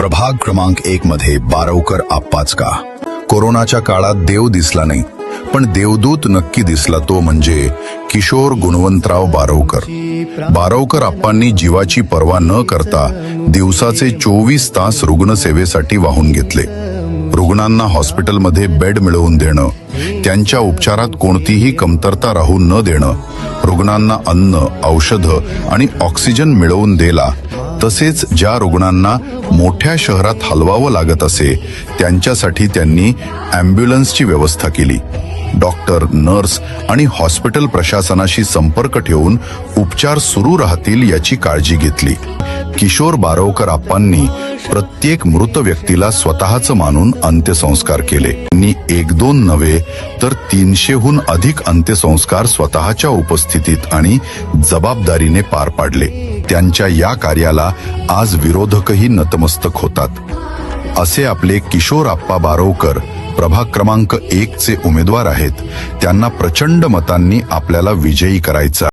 प्रभाग क्रमांक एक मध्ये बारवकर आप्पाचका. कोरोनाच्या काळात देव दिसला नाही पण देवदूत नक्की दिसला तो म्हणजे किशोर गुणवंतराव बारवकर. बारवकर आप्पांनी जीवाची पर्वा न करता दिवसाचे चोवीस तास रुग्णसेवेसाठी वाहून घेतले. रुग्णांना हॉस्पिटलमध्ये बेड मिळवून देणं त्यांच्या उपचारात कोणतीही कमतरता राहू न देणं रुग्णांना अन्न औषधं आणि ऑक्सिजन मिळवून देला तसेच ज्या रुग्णांना मोठ्या शहरात हलवावं लागत असे त्यांच्यासाठी त्यांनी ॲम्ब्युलन्सची व्यवस्था केली. डॉक्टर नर्स आणि हॉस्पिटल प्रशासनाशी संपर्क ठेवून उपचार सुरू राहतील याची काळजी घेतली. किशोर बारवकर आप्पांनी प्रत्येक मृत व्यक्तीला स्वतःच मानून अंत्यसंस्कार केले. त्यांनी एक दोन नव्हे तर तीनशेहून अधिक अंत्यसंस्कार स्वतःच्या उपस्थितीत आणि जबाबदारीने पार पाडले. त्यांच्या या कार्याला आज विरोधकही नतमस्तक होतात. असे आपले किशोर आप्पा बारोकर प्रभाग क्रमांक एक चे उमेदवार आहेत. त्यांना प्रचंड मतांनी आपल्याला विजयी करायचा